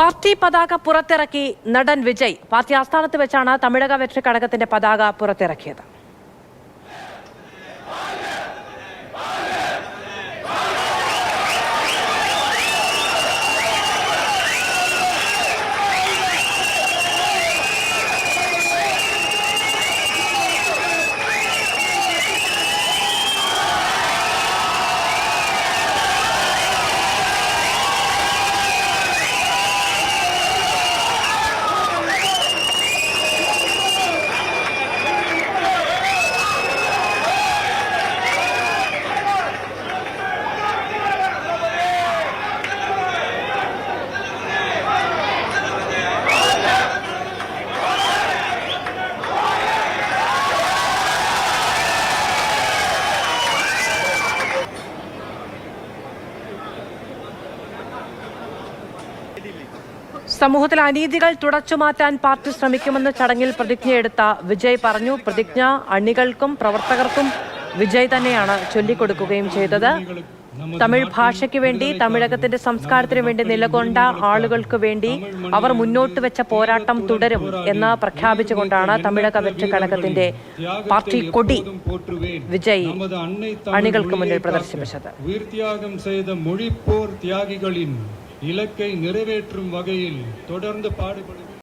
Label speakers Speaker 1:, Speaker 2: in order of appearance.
Speaker 1: Party പതാക പുറത്തിറക്കി നടൻ വിജയ്. പാർട്ടി ആസ്ഥാനത്ത് വെച്ചാണ് തമിഴക വെറ്റ ഘടകത്തിന്റെ പതാക പുറത്തിറക്കിയത്. സമൂഹത്തിൽ അനീതികൾ തുടച്ചു മാറ്റാൻ പാർട്ടി ശ്രമിക്കുമെന്ന് ചടങ്ങിൽ പ്രതിജ്ഞയെടുത്ത വിജയ് പറഞ്ഞു. പ്രതിജ്ഞ അണികൾക്കും പ്രവർത്തകർക്കും വിജയ് തന്നെയാണ് ചൊല്ലിക്കൊടുക്കുകയും ചെയ്തത്. തമിഴ് ഭാഷയ്ക്ക് വേണ്ടി തമിഴകത്തിന്റെ സംസ്കാരത്തിന് വേണ്ടി നിലകൊണ്ട ആളുകൾക്ക് വേണ്ടി അവർ മുന്നോട്ട് വെച്ച പോരാട്ടം തുടരും എന്ന് പ്രഖ്യാപിച്ചുകൊണ്ടാണ് തമിഴക വെറ്റ് കഴകത്തിന്റെ പാർട്ടി കൊടി വിജയ് അണികൾക്ക് മുന്നിൽ പ്രദർശിപ്പിച്ചത്.
Speaker 2: இலக்கை நிறைவேற்றும் வகையில் தொடர்ந்து பாடுபடும்